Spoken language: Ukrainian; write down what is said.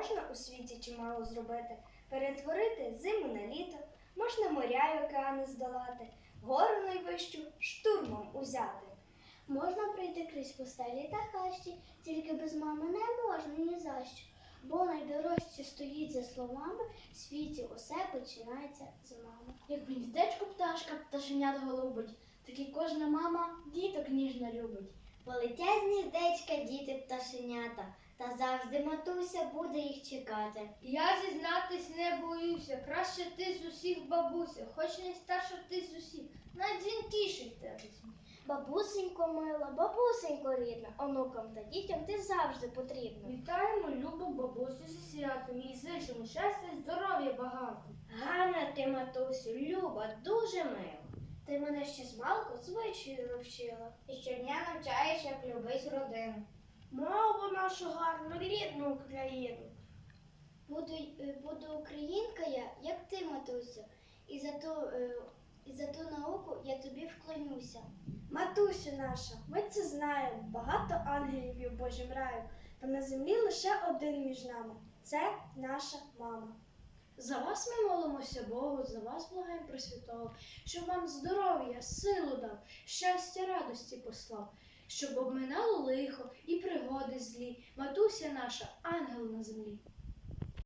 Можна у світі чимало зробити, перетворити зиму на літо, можна моря й океани здолати, гору найвищу штурмом узяти. Можна пройти крізь пустелі та хащі, тільки без мами не можна ні за що. Бо найдорожче стоїть за словами, в світі усе починається з мами. Як гніздечко пташка пташенят голубить, так і кожна мама діток ніжно любить. Полетять з гніздечка діти пташенята, та завжди матуся буде їх чекати. Я зізнатись не боюся, краще ти з усіх бабуся, хоч не старша ти з усіх, найдзвінкіший в тебе. Бабусенько мила, бабусенько рідна, онукам та дітям ти завжди потрібна. Вітаємо любу бабусю зі святом, їй зичимо щастя здоров'я багато. Гарна ти, матусю, люба, дуже мила. Ти мене ще з малку звичаю навчила. І щодня навчаєш, як любить родину. Мову нашу гарну, рідну Україну. Буду, е, буду українка я, як ти, матусю, і за ту, е, і за ту науку я тобі вклонюся. Матусю наша, ми це знаємо. Багато ангелів в Божім раю, та на землі лише один між нами. Це наша мама. За вас ми молимося Богу, за вас благаємо Пресвятого, щоб вам здоров'я, силу дав, щастя, радості послав, щоб обминало лихо і пригоди злі, матуся наша, ангел на землі.